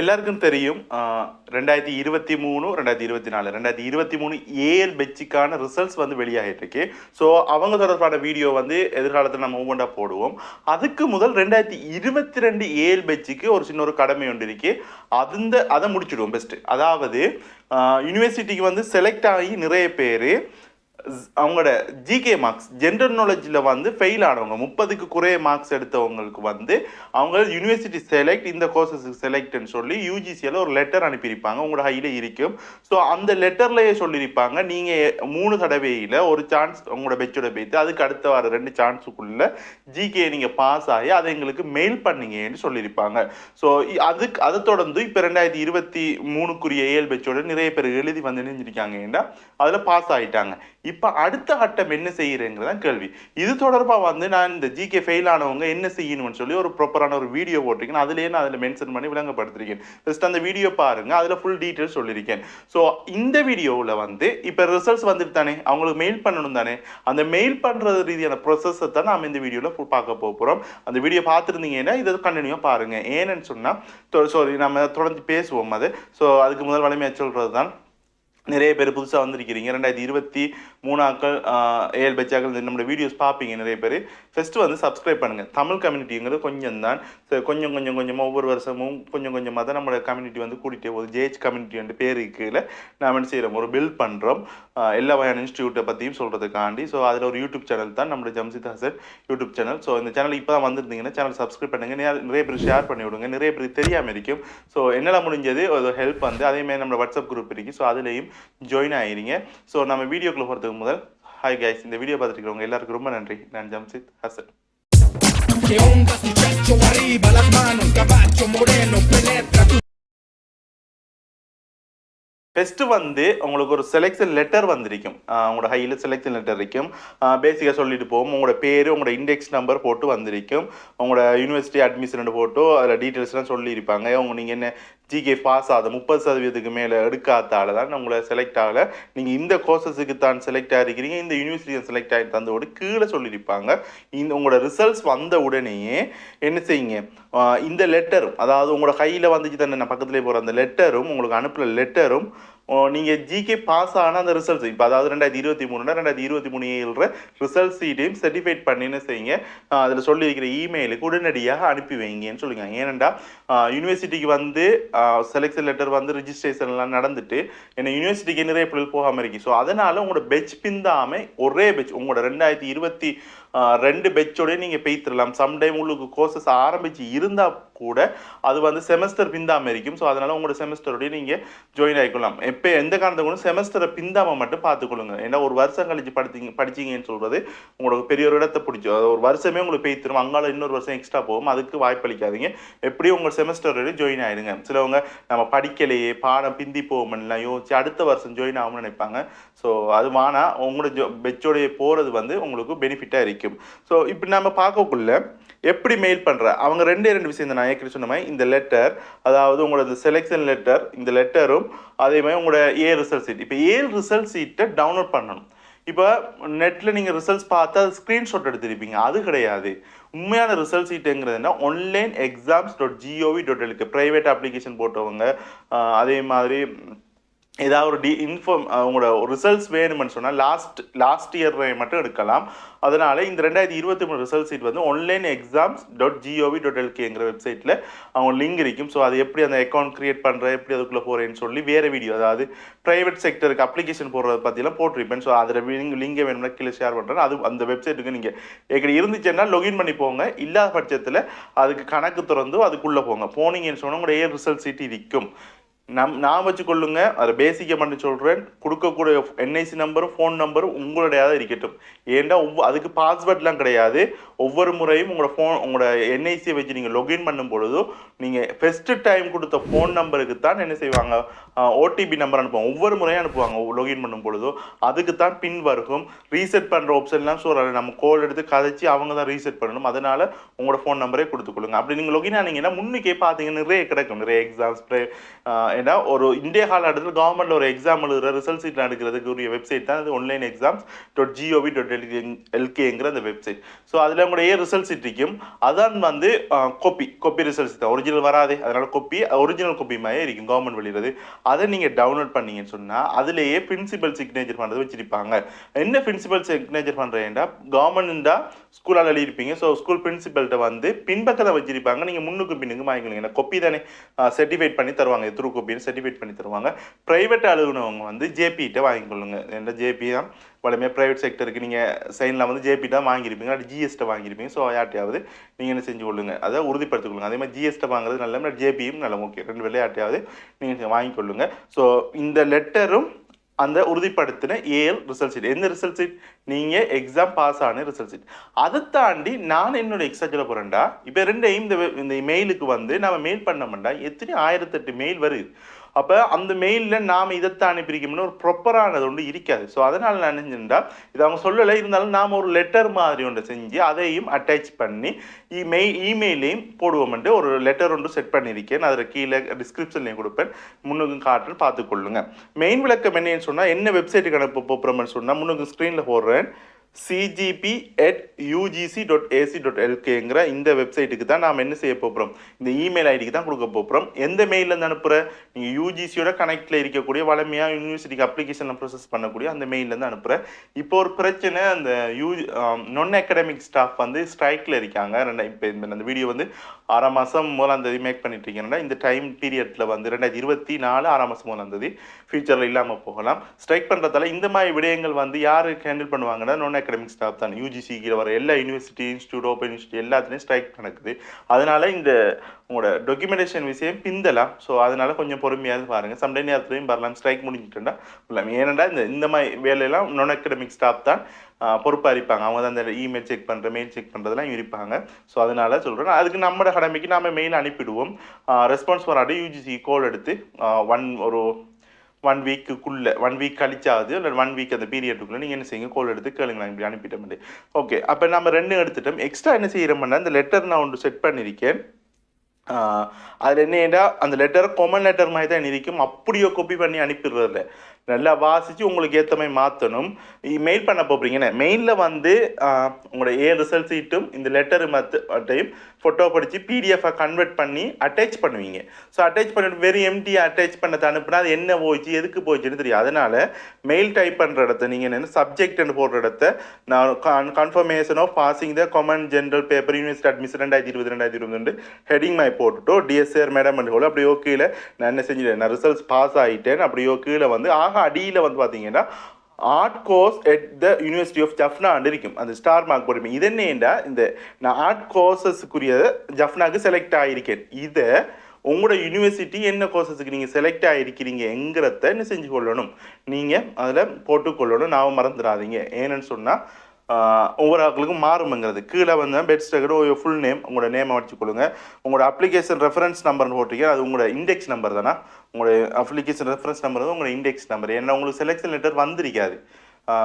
எல்லாருக்கும் தெரியும் ரெண்டாயிரத்தி இருபத்தி மூணு ரெண்டாயிரத்தி இருபத்தி நாலு ரெண்டாயிரத்தி இருபத்தி மூணு ஏஎல் பெச்சிக்கான ரிசல்ட்ஸ் வந்து வெளியாகிட்டு இருக்கு ஸோ அவங்க தொடர்பான வீடியோ வந்து எதிர்காலத்தில் நம்ம ஒவ்வொன்றா போடுவோம். அதுக்கு முதல் ரெண்டாயிரத்தி இருபத்தி ரெண்டு ஏஎல் பெச்சிக்கு ஒரு சின்ன ஒரு கடமை ஒன்று இருக்கு. அந்த அதை முடிச்சுடுவோம் பெஸ்ட்டு அதாவது யூனிவர்சிட்டிக்கு வந்து செலக்ட் ஆகி நிறைய பேர் அவங்களோட ஜிகே மார்க்ஸ் ஜென்ரல் நாலேஜில் வந்து ஃபெயில் ஆனவங்க முப்பதுக்கு குறைய மார்க்ஸ் எடுத்தவங்களுக்கு வந்து அவங்க யூனிவர்சிட்டி செலக்ட் இந்த கோர்சஸுக்கு செலக்ட்னு சொல்லி யூஜிசியில் ஒரு லெட்டர் அனுப்பியிருப்பாங்க. உங்களோட ஹையில் இருக்கும். ஸோ அந்த லெட்டர்லேயே சொல்லியிருப்பாங்க. நீங்கள் மூணு தடவையில் ஒரு சான்ஸ் உங்களோட பெச்சோட போய்த்து அதுக்கு அடுத்த வர ரெண்டு சான்ஸுக்குள்ள ஜிகே நீங்கள் பாஸ் ஆகி அதை எங்களுக்கு மெயில் பண்ணீங்கன்னு சொல்லியிருப்பாங்க. ஸோ அதுக்கு அதை தொடர்ந்து இப்போ ரெண்டாயிரத்தி இருபத்தி மூணுக்குரிய ஏஎல் பெச்சோட நிறைய பேர் எழுதி வந்து நினைஞ்சிருக்காங்க ஏன்னா அதில் பாஸ் ஆகிட்டாங்க இப்போ அடுத்த கட்டம் என்ன செய்யறேங்கிறதான் கேள்வி. இது தொடர்பாக வந்து நான் இந்த ஜிகே ஃபெயில் ஆனவங்க என்ன செய்யணும்னு சொல்லி ஒரு ப்ராப்பரான ஒரு வீடியோ போட்டிருக்கேன். அதுலேயே நான் அதில் மென்ஷன் பண்ணி விளங்கப்படுத்திருக்கேன். ஜஸ்ட் அந்த வீடியோ பாருங்கள் அதில் ஃபுல் டீட்டெயில்ஸ் சொல்லியிருக்கேன். ஸோ இந்த வீடியோவில் வந்து இப்போ ரிசல்ட்ஸ் வந்துட்டு தானே? அவங்களுக்கு மெயில் பண்ணணும் தானே? அந்த மெயில் பண்ணுறது ரீதியான ப்ரொசஸை தான் நம்ம இந்த வீடியோவில் பார்க்க போகிறோம் அந்த வீடியோ பார்த்துருந்தீங்கன்னா இதை கண்டினியூவாக பாருங்கள் ஏன்னு சொன்னால் சாரி நம்ம தொடர்ந்து பேசுவோம் அது. ஸோ அதுக்கு முதல் வலிமையாக சொல்கிறது தான் நிறைய பேர் புதுசாக வந்திருக்கிறீங்க. ரெண்டாயிரத்தி இருபத்தி மூணாக்கள் ஏழு பச்சாக்கள் நம்மளோட வீடியோஸ் பார்ப்பீங்க நிறைய பேர். ஃபஸ்ட்டு வந்து சப்ஸ்கிரைப் பண்ணுங்கள் தமிழ் கம்யூனிட்டிங்கிறது கொஞ்சம் தான் கொஞ்சம் கொஞ்சம் கொஞ்சமாக ஒவ்வொரு வருஷமும் கொஞ்சம் கொஞ்சமாக தான் நம்மளோட கம்யூனிட்டி வந்து கூட்டிகிட்டே போகுது. ஜேஹெச் கம்யூனிட்டி வந்து கீழே நாம் என்ன செய்கிறோம் ஒரு பில்ட் பண்ணுறோம் எல்லா வகையான இன்ஸ்டியூட்டை பற்றியும் சொல்கிறதுக்காண்டி ஸோ அதில் ஒரு யூடியூப் சேனல் தான் நம்மளோட Jamshid Hasan YouTube channel so இந்த சேனல் இப்போ தான் வந்திருந்தீங்கன்னா சேனல் சப்ஸ்கிரைப் பண்ணுங்க. நிறைய- பேர் ஷேர் பண்ணி விடுங்க. நிறைய பேர் தெரியாமல் இருக்கும். ஸோ என்னால் முடிஞ்சது ஒரு ஹெல்ப் வந்து அதேமாதிரி நம்ம வாட்ஸ்அப் குரூப் இருக்குது ஸோ அதுலேயும் ஜாயின் ஆகிறீங்க ஸோ நம்ம வீடியோக்குள்ள போகிறதுக்கு முதல் ஹாய் கைஸ் இந்த வீடியோ பார்த்துருக்கிறவங்க எல்லாருக்கும் ரொம்ப நன்றி. நான் ஜம்சித் ஹசன். ஃபஸ்ட்டு வந்து உங்களுக்கு ஒரு செலெக்ஷன் லெட்டர் வந்திருக்கும். உங்களோட ஹையில் செலெக்ஷன் லெட்டர் இருக்கும். பேசிக்காக சொல்லிட்டு போவோம் உங்களோட பேர் உங்களோட இண்டெக்ஸ் நம்பர் போட்டு வந்திருக்கும். உங்களோட யூனிவர்சிட்டி அட்மிஷன் போட்டு அதில் டீட்டெயில்ஸ்லாம் சொல்லியிருப்பாங்க. உங்க நீங்கள் என்ன ஜிகே பாஸ் ஆகுது. முப்பது சதவீதத்துக்கு மேலே எடுக்காதால தான் உங்களை செலக்ட் ஆகலை. நீங்கள் இந்த கோர்சஸுக்கு தான் செலக்ட் ஆகிருக்கிறீங்க இந்த யூனிவர்சிட்டியை செலக்ட் ஆகி தந்தோடு கீழே சொல்லியிருப்பாங்க. இந்த உங்களோட ரிசல்ட்ஸ் வந்த உடனேயே என்ன செய்யுங்க? இந்த லெட்டரும் அதாவது உங்களோட கையில் வந்துச்சு தானே நான் பக்கத்துலேயே போகிற அந்த லெட்டரும் உங்களுக்கு அனுப்புகிற லெட்டரும் நீங்கள் ஜிகே பாஸ் ஆன அந்த ரிசல்ட்ஸ் இப்போ அதாவது ரெண்டாயிரத்தி இருபத்தி மூணுனா ரெண்டாயிரத்தி இருபத்தி மூணு ஏழுற ரிசல்ட் சீட்டையும் சர்டிஃபைட் பண்ணின்னு செய்யுங்க. அதில் சொல்லியிருக்கிற இமெயிலுக்கு உடனடியாக அனுப்பி வைங்கன்னு சொல்லுங்க. ஏனெண்டா யூனிவர்சிட்டிக்கு வந்து செலெக்ஷன் லெட்டர் வந்து ரிஜிஸ்ட்ரேஷன்லாம் நடந்துட்டு என்ன யூனிவர்சிட்டிக்கு நிறைய பிள்ளைகள் போகாமல் இருக்கு. ஸோ அதனால் உங்களோட பெச் பிந்தாமல் ஒரே பெச் உங்களோட ரெண்டாயிரத்தி இருபத்தி ரெண்டு பெச்சோடய நீங்கள் பெய்த்திரலாம் சம்டைம் உங்களுக்கு கோர்சஸ் ஆரம்பித்து இருந்தால் கூட அது வந்து செமஸ்டர் பிந்தாமல் இருக்கும். ஸோ அதனால் உங்களோட செமஸ்டரோடய நீங்கள் ஜாயின் ஆகிக்கலாம் எப்போ எந்த காரணத்தை கூட செமஸ்டரை பிந்தாமல் மட்டும் பார்த்துக்கொள்ளுங்க. ஏன்னா ஒரு வருஷம் கழிச்சு படித்தீங்க படிச்சீங்கன்னு சொல்கிறது உங்களுக்கு பெரிய ஒரு இடத்தை பிடிச்சி அது ஒரு வருஷமே உங்களுக்கு பெய்த்திரும் அங்கால இன்னொரு வருஷம் எக்ஸ்ட்ரா போகும். அதுக்கு வாய்ப்பளிக்காதீங்க எப்படியும் உங்கள் செமஸ்டர் ஜாயின் ஆயிடுங்க. சிலவங்க நம்ம படிக்கலையே பாடம் பிந்தி போகும்லாம் யோசிச்சு அடுத்த வருஷம் ஜாயின் ஆகும்னு நினைப்பாங்க. ஸோ அது வானா உங்களோட ஜோ பெச்சோடைய போகிறது வந்து உங்களுக்கு பெனிஃபிட்டாக இருக்கும். ஸோ இப்படி நம்ம பார்க்கக்குள்ள எப்படி மெயில் பண்ணுற அவங்க ரெண்டே ரெண்டு விஷயம் தான். நான் ஏற்கனவே சொன்ன மாதிரி இந்த லெட்டர் அதாவது உங்களோட செலெக்ஷன் லெட்டர் இந்த லெட்டரும் அதே மாதிரி உங்களோட ஏ ரிசல்ட் சீட் இப்போ ஏ ரிசல்ட் சீட்டை டவுன்லோட் பண்ணணும். இப்போ நெட்டில் நீங்கள் ரிசல்ட்ஸ் பார்த்தா ஸ்க்ரீன்ஷாட் எடுத்துருப்பீங்க. அது கிடையாது. உண்மையான result சீட்டுங்கிறதுனா online exams dot gov dot எலுக்கு private application போட்டவங்க அதே மாதிரி ஏதாவது ஒரு டி இன்ஃபார்ம் உங்களோட ரிசல்ட்ஸ் வேணும்னு சொன்னால் லாஸ்ட் லாஸ்ட் இயர் மட்டும் எடுக்கலாம். அதனால் இந்த ரெண்டாயிரத்தி இருபத்தி மூணு ரிசல்ட் சீட் வந்து online exams dot gov dot எல்கேங்கிற வெப்சைட்டில் அவங்க லிங்க் இருக்கும். ஸோ அது எப்படி அந்த அக்கௌண்ட் க்ரியேட் பண்ணுற எப்படி அதுக்குள்ளே போகிறேன்னு சொல்லி வேறு வீடியோ அதாவது ப்ரைவேட் செக்டருக்கு அப்ளிகேஷன் போடுறத பற்றிலாம் போட்டிருப்பேன். ஸோ அதில் லிங்க் லிங்கை வேணும்னா கீழே ஷேர் பண்ணுறேன் அது அந்த வெப்சைட்டுக்கு நீங்கள் ஏற்கனவே இருந்துச்சுன்னா லொகின் பண்ணி போங்க. இல்லாத பட்சத்தில் அதுக்கு கணக்கு திறந்து அதுக்குள்ளே போங்க. போனீங்கன்னு சொன்னால் உங்களுடைய ரிசல்ட் சீட் இருக்கும். நம் நான் வச்சுக்கொள்ளுங்க அதை பேசிக்கை மட்டும் சொல்கிறேன் கொடுக்கக்கூடிய என்ஐசி நம்பரும் ஃபோன் நம்பரும் உங்களுடையதாக இருக்கட்டும். ஏன்டா ஒவ்வொரு அதுக்கு பாஸ்வேர்ட்லாம் கிடையாது. ஒவ்வொரு முறையும் உங்களோட ஃபோன் உங்களோட என்ஐசியை வச்சு நீங்கள் லொகின் பண்ணும் பொழுதும் நீங்கள் ஃபஸ்ட்டு டைம் கொடுத்த ஃபோன் நம்பருக்கு தான் என்ன செய்வாங்க? ஓடிபி நம்பர் அனுப்புவாங்க. ஒவ்வொரு முறையும் அனுப்புவாங்க லொகின் பண்ணும் பொழுதும் அதுக்கு தான் பின் வருகும் ரீசெட் பண்ணுற ஆப்ஷன்லாம் சொல்கிறாங்க நம்ம கால் எடுத்து கதைச்சி அவங்க தான் ரீசெட் பண்ணணும். அதனால் உங்களோட ஃபோன் நம்பரே கொடுத்துக்கொள்ளுங்க அப்படி நீங்கள் லொகின் ஆனீங்கன்னா முன்னுக்கே பார்த்தீங்கன்னா நிறைய கிடைக்கும். நிறைய எக்ஸாம்ஸ் ஏன்னா ஒரு இந்திய காலகட்டத்தில் கவர்மெண்ட்டில் ஒரு எக்ஸாம் எழுதுற ரிசல்ட் சீட் எடுக்கிறதுக்கு உரிய வெப்சைட் தான் அது. Online exams dot gov dot எல்கேங்கிற அந்த வெப்சைட் ஸோ அதில் நம்முடைய ரிசல்ட் ரிசல்ட்ஸ் இருக்கும் அதான் வந்து கொப்பி கொப்பி ரிசல்ட் தான் ஒரிஜினல் வராது. அதனால கொப்பி ஒரிஜினல் கொப்பி மாதிரி இருக்கும் கவர்மெண்ட் வெளியிறது. அதை நீங்கள் டவுன்லோட் பண்ணீங்கன்னு சொன்னால் அதுலேயே பிரின்சிபல் சிக்னேச்சர் பண்ணுறது வச்சிருப்பாங்க. என்ன பிரின்சிபல் சிக்னேச்சர் பண்ணுறேன்டா கவர்மெண்ட்டா ஸ்கூலால் எழுதியிருப்பீங்க. ஸோ ஸ்கூல் பிரின்சிபல்கிட்ட வந்து பின்பக்கத்தை வச்சிருப்பாங்க. நீங்கள் முன்னுக்கு பின்னுக்கு வாங்கிக்கணும் ஏன்னா கொப்பி தானே. சர்டிஃபைட் பண்ணி தருவாங்க. த்ரூ கொப்பின்னு சர்டிஃபைட் பண்ணி தருவாங்க. ப்ரைவேட் அலுவலகவங்க வந்து ஜேபிகிட்ட வாங்கிக்கொள்ளுங்க. என்ன ஜேபி தான் வளமையாக ப்ரைவேட் செக்டருக்கு நீங்கள் சைனில் வந்து ஜேபி தான் வாங்கியிருப்பீங்க. அப்படி ஜிஎஸ்ட்டை வாங்கியிருப்பீங்க. ஸோ யார்ட்டையாவது நீங்கள் என்ன செஞ்சு கொள்ளுங்க. அதை உறுதிப்படுத்திக் அதே மாதிரி ஜிஎஸ்ட்டை வாங்குறது நல்ல ஜேபியும் நல்ல ஓகே ரெண்டு விளையாட்டையாவது நீங்கள் நீங்கள் கொள்ளுங்கள் ஸோ இந்த லெட்டரும் அந்த உறுதிப்படுத்தின ஏஎல் ரிசல்ட் ஷீட் எந்த ரிசல்ட் ஷீட் நீங்கள் எக்ஸாம் பாஸ் ஆன ரிசல்ட் ஷீட் அதை தாண்டி நான் என்னோட எக்ஸ்ட்ரா சொல்ல போகிறேன்டா இப்போ ரெண்டு இந்த இந்த மெயிலுக்கு வந்து நம்ம மெயில் பண்ணோம்னா எத்தனை ஆயிரத்தெட்டு மெயில் வருது. அப்போ அந்த மெயிலில் நாம் இதைத்தான் அனுப்பியிருக்கோம்னு ஒரு ப்ராப்பரானது ஒன்று இருக்காது. ஸோ அதனால் நான் நினைஞ்சுட்டா இது அவங்க சொல்லலை. இருந்தாலும் நாம் ஒரு லெட்டர் மாதிரி ஒன்று செஞ்சு அதையும் அட்டாச் பண்ணி இமெயில் இமெயிலையும் போடுவோம்ட்டு ஒரு லெட்டர் ஒன்று செட் பண்ணியிருக்கேன். அதில் கீழே டிஸ்கிரிப்ஷன்லையும் கொடுப்பேன். முன்னுக்கும் காட்டுன்னு பார்த்துக்கொள்ளுங்க. மெயின் விளக்கம் என்னன்னு சொன்னால் என்ன வெப்சைட்டுக்கு அனுப்ப போகிறோம்னு சொன்னால் முன்னுக்கு ஸ்க்ரீனில் போடுறேன். CGP at UGC dot AC dot எல்கேங்கிற இந்த வெப்சைட்டுக்கு தான் நாம் என்ன செய்ய போகிறோம் இந்த இமெயில் ஐடிக்கு தான் கொடுக்க போகிறோம் எந்த மெயிலேருந்து அனுப்புகிற நீங்கள் யூஜிசியோட கனெக்டில் இருக்கக்கூடிய வளமையாக யூனிவர்சிட்டிக்கு அப்ளிகேஷனில் ப்ரோசஸ் பண்ணக்கூடிய அந்த மெயிலேருந்து அனுப்புகிற இப்போ ஒரு பிரச்சனை அந்த யூ நான் அகாடமிக் ஸ்டாஃப் வந்து ஸ்ட்ரைக்கில் இருக்காங்க. ரெண்டு இப்போ இந்த அந்த வீடியோ வந்து ஆறாம் மாதம் மூலாம் தேதி மேக் பண்ணிட்டு இருக்கீங்கன்னா இந்த டைம் பீரியடில் வந்து ரெண்டாயிரத்தி இருபத்தி நாலு ஆறாம் மாதம் மூலாம் தேதி ஃபியூச்சரில் இல்லாமல் போகலாம். ஸ்ட்ரைக் பண்ணுறதால இந்த மாதிரி விடயங்கள் வந்து யார் ஹேண்டில் பண்ணுவாங்கன்னா நான் அகடமிக் ஸ்டாஃப் தான் யூஜிசி கீழே வர எல்லா யூனிவர்சிட்டி இன்ஸ்டியூட் ஓப்பன் இன்ஸ்டியூட் எல்லாத்துலேயும் ஸ்ட்ரைக் நடக்குது. அதனால் இந்த உங்களோட டாக்குமெண்டேஷன் விஷயம் பிந்தலாம். ஸோ அதனால் கொஞ்சம் பொறுமையாக பாருங்கள் சம்டே நேரத்துலையும் வரலாம். ஸ்ட்ரைக் முடிஞ்சிட்டுன்னா இல்லை இந்த இந்த மாதிரி வேலையெல்லாம் நான் அகடமிக் ஸ்டாஃப் தான் பொறுப்பாக இருப்பாங்க அவங்க தான் அந்த இமெயில் செக் பண்ணுற மெயில் செக் பண்ணுறதெல்லாம் இருப்பாங்க ஸோ அதனால சொல்கிறேன் அதுக்கு நம்ம கடமைக்கு நாம் மெயில் அனுப்பிடுவோம். ரெஸ்பான்ஸ் வராட்டி யூஜிசி கோல் எடுத்து ஒன் ஒரு ஒன் வீக்குக்குள்ளே ஒன் வீக் கழிச்சாவது இல்லை ஒன் வீக் அந்த பீரியடுக்குள்ளே நீங்கள் என்ன செய்யுங்க? கோல் எடுத்து கேளுங்க நான் இப்படி அனுப்பிட்டோம் ஓகே அப்போ நம்ம ரெண்டு எடுத்துட்டோம். எக்ஸ்ட்ரா என்ன செய்கிறோம்னா இந்த லெட்டர் நான் ஒன்று செட் பண்ணியிருக்கேன். அதில் என்னடா அந்த லெட்டர் கொமன் லெட்டர் மாதிரி தான் இருக்கும் அப்படியோ காப்பி பண்ணி அனுப்பிடுறதில்ல. நல்லா வாசித்து உங்களுக்கு ஏற்ற மாதிரி மாற்றணும் மெயில் பண்ண போகிறீங்கண்ணே மெயிலில் வந்து உங்களோட ஏ ரிசல்ட் சீட்டும் இந்த லெட்டர் மத்தையும் ஃபோட்டோ படித்து பிடிஎஃபை கன்வெர்ட் பண்ணி அட்டாச் பண்ணுவீங்க. ஸோ அட்டாச் பண்ணிட்டு வெறும் எம்டி அட்டாச் பண்ணதை அனுப்புனா அது என்ன போச்சு எதுக்கு போச்சுன்னு தெரியும் அதனால் மெயில் டைப் பண்ணுற இடத்த நீங்கள் என்ன சப்ஜெக்ட்னு போடுற இடத்த நான் confirmation of passing the common general paper university admission ரெண்டாயிரத்தி இருபது ரெண்டாயிரத்தி இருபது ரெண்டு ஹெடிங் மை போட்டுட்டோ டிஎஸ்ஆர் மேடம் ஹோல் அப்படியோ கீழே நான் என்ன செஞ்சுட்டேன்? நான் ரிசல்ட்ஸ் பாஸ் ஆகிட்டேன் அப்படியோ கீழே வந்து ஆக அடியில் வந்து பார்த்தீங்கன்னா art course at the university of ஜஃப்னாண்டு இருக்கும் அந்த ஸ்டார் மார்க் போடுமே இது என்னண்டா இந்த நான் ஆர்ட் கோர்சஸ்க்குரிய ஜஃப்னாக்கு செலக்ட் ஆகியிருக்கேன் இதை உங்களோட யூனிவர்சிட்டி என்ன கோர்சஸுக்கு நீங்கள் செலக்ட் ஆகிருக்கிறீங்க என்கிறத என்ன செஞ்சு கொள்ளணும் நீங்கள் அதில் போட்டுக்கொள்ளணும். நான் மறந்துடாதீங்க. ஏன்னு சொன்னால் ஒவ்வொரு ஆட்களுக்கும் மாறும்ங்கிறது. கீழே வந்து பெட் ஸ்டக்கர் ஃபுல் நேம் உங்களோட நேமை வச்சுக்கொள்ளுங்க உங்களோட அப்ளிகேஷன் ரெஃபரன்ஸ் நம்பர்னு போட்டிருக்கீங்க அது உங்களோட இண்டெக்ஸ் நம்பர் தானே? உங்களோட அப்ளிகேஷன் ரெஃபரன்ஸ் நம்பர் தான் உங்களோட இண்டெக்ஸ் நம்பர் ஏன்னா உங்களுக்கு செலெக்ஷன் லெட்டர் வந்திருக்காது.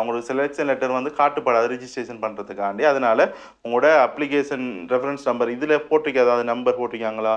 உங்களுக்கு செலெக்ஷன் லெட்டர் வந்து காட்டுப்படாது ரிஜிஸ்ட்ரேஷன் பண்ணுறதுக்காண்டி அதனால் உங்களோட அப்ளிகேஷன் ரெஃபரன்ஸ் நம்பர் இதில் போட்டிருக்க அது நம்பர் போட்டிருக்காங்களா?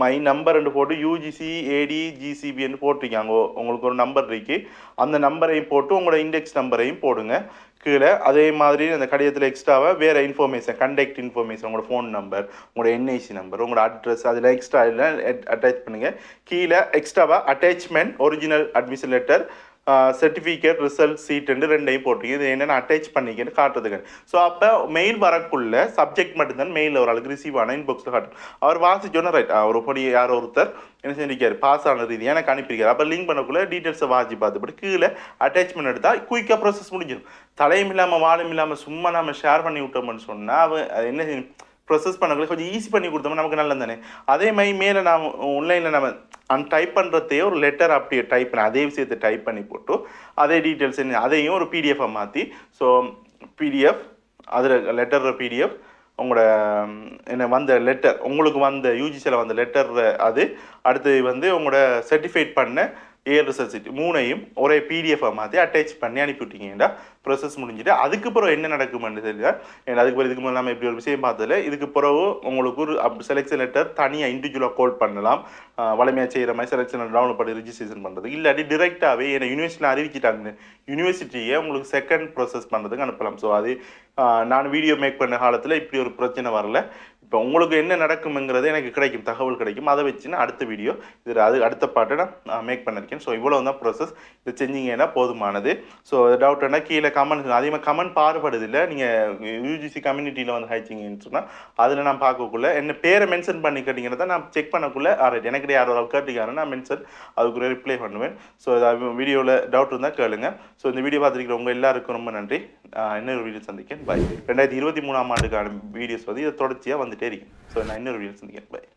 மை நம்பர் ரெண்டு போட்டு யூஜிசி ஏடி ஜிசிபின்னு போட்டிருக்காங்க. உங்களுக்கு ஒரு நம்பர் இருக்கு. அந்த நம்பரையும் போட்டு உங்களோட இண்டெக்ஸ் நம்பரையும் போடுங்க. கீழே அதே மாதிரி அந்த கடிதத்தில் எக்ஸ்ட்ராவாக வேறு இன்ஃபர்மேஷன் கண்டெக்ட் இன்ஃபர்மேஷன் உங்களோட ஃபோன் நம்பர் உங்களோட என்ஐசி நம்பர் உங்களோட அட்ரஸ் அதில் எக்ஸ்ட்ரா அட்டாச் பண்ணுங்கள் கீழே எக்ஸ்ட்ராவாக attachment original admission letter certificate result சீட்டுன்னு ரெண்டையும் போட்டிருக்கு இது என்னென்ன அட்டாச் பண்ணிக்கன்னு காட்டுறதுக்கு. ஸோ அப்போ மெயில் வரக்குள்ள சப்ஜெக்ட் மட்டும்தான் மெயில் ஒரு ஆளுக்கு ரிசீவ் ஆன இன்பாக்ஸில் காட்டும். அவர் வாசிச்சோன்னா ரைட் அவர் படி யாரோ ஒருத்தர் என்ன செஞ்சிருக்காரு பாஸ் ஆன ரீதியாக எனக்கு அனுப்பியிருக்காரு. அப்போ லிங்க் பண்ணக்குள்ள டீட்டெயில்ஸை வாசி பார்த்துப்படி கீழே அட்டாச்மெண்ட் எடுத்தால் குயிக்காக ப்ராசஸ் முடிஞ்சிடும். தலையும் இல்லாமல் வாழும் இல்லாமல் சும்மா நம்ம ஷேர் பண்ணி விட்டோம்னு சொன்னால் அவன் அது என்ன ப்ரொசஸ் பண்ணக்குள்ள கொஞ்சம் ஈஸி பண்ணி கொடுத்தோம்னா நமக்கு நல்லது தானே அதே மாதிரி மேலே நாம் ஆன்லைனில் நம்ம அந்த டைப் பண்ணுறதையே ஒரு லெட்டர் அப்படியே டைப் பண்ணி அதே விஷயத்தை டைப் பண்ணி போட்டு அதே டீட்டெயில்ஸ் அதையும் ஒரு பிடிஎஃபாக மாற்றி ஸோ பிடிஎஃப் அதில் லெட்டர் பிடிஎஃப் உங்களோட என்ன வந்த லெட்டர் உங்களுக்கு வந்த யூஜிசியில் வந்த லெட்டர் அது அடுத்து வந்து உங்களோட சர்டிஃபைட் பண்ண ஏழு ரிசல்ட் மூணையும் ஒரே பிடிஎஃபாக மாற்றி அட்டாச் பண்ணி அனுப்பிவிட்டீங்கன்னா ப்ரொசஸ் முடிஞ்சுட்டு அதுக்கு பிறகு என்ன நடக்கும்னு தெரியல. ஏன்னா அதுக்கு பிறகு இதுக்கு முதல்ல நம்ம இப்படி ஒரு விஷயம் பார்த்ததில்ல இதுக்கு பிறகு உங்களுக்கு ஒரு செலெக்ஷன் லெட்டர் தனியாக இண்டிவிஜுவலாக கால் பண்ணலாம். வளமையாக செய்கிற மாதிரி செலெக்ஷன் டவுன்லோட் பண்ணி ரிஜிஸ்ட்ரேஷன் பண்ணுறது இல்லாட்டி டிரெக்டாகவே ஏன்னா யூனிவர்சிட்டியில் அறிவிச்சிட்டாங்க யூனிவர்சிட்டியை உங்களுக்கு செகண்ட் ப்ரொசஸ் பண்ணுறதுக்கு அனுப்பலாம். ஸோ அது நான் வீடியோ மேக் பண்ண காலத்தில் இப்படி ஒரு பிரச்சனை வரல. இப்போ உங்களுக்கு என்ன நடக்குங்கிறது எனக்கு கிடைக்கும் தகவல் கிடைக்கும். அதை வச்சு நான் அடுத்த வீடியோ இதில் அது அடுத்த பாட்டை நான் மேக் பண்ணியிருக்கேன். ஸோ இவ்வளோ தான் ப்ராசஸ் இது செஞ்சீங்கன்னா போதுமானது. ஸோ டவுட்னா கீழே கமெண்ட் அதே மாதிரி கமெண்ட் பாடுபடுதில்லை நீங்கள் யூஜிசி கம்யூனிட்டியில் வந்து ஹைச்சிங்கன்னு சொன்னால் அதில் நான் பார்க்கக்குள்ள என்ன பேரை மென்ஷன் பண்ணி கேட்டிங்கன்னா நான் செக் பண்ணக்குள்ளே ஆரைட் எனக்கு யார் ஒரு கேட்டிருக்காரு நான் மென்ஷன் அதுக்குள்ளே ரிப்ளை பண்ணுவேன். ஸோ வீடியோவில் டவுட் இருந்தால் கேளுங்க. ஸோ இந்த வீடியோ பார்த்துருக்கிறவங்க எல்லாருக்கும் ரொம்ப நன்றி. இன்னொரு வீடியோ சந்திக்கேன் பாய் ரெண்டாயிரத்தி இருபத்தி மூணாம் ஆண்டுக்கான வீடியோஸ் வந்து இதை தொடர்ச்சியாக வந்து வந்துட்டே இருக்கும் ஸோ நான் இன்னொரு வீடியோ சந்திக்கேன் பாய்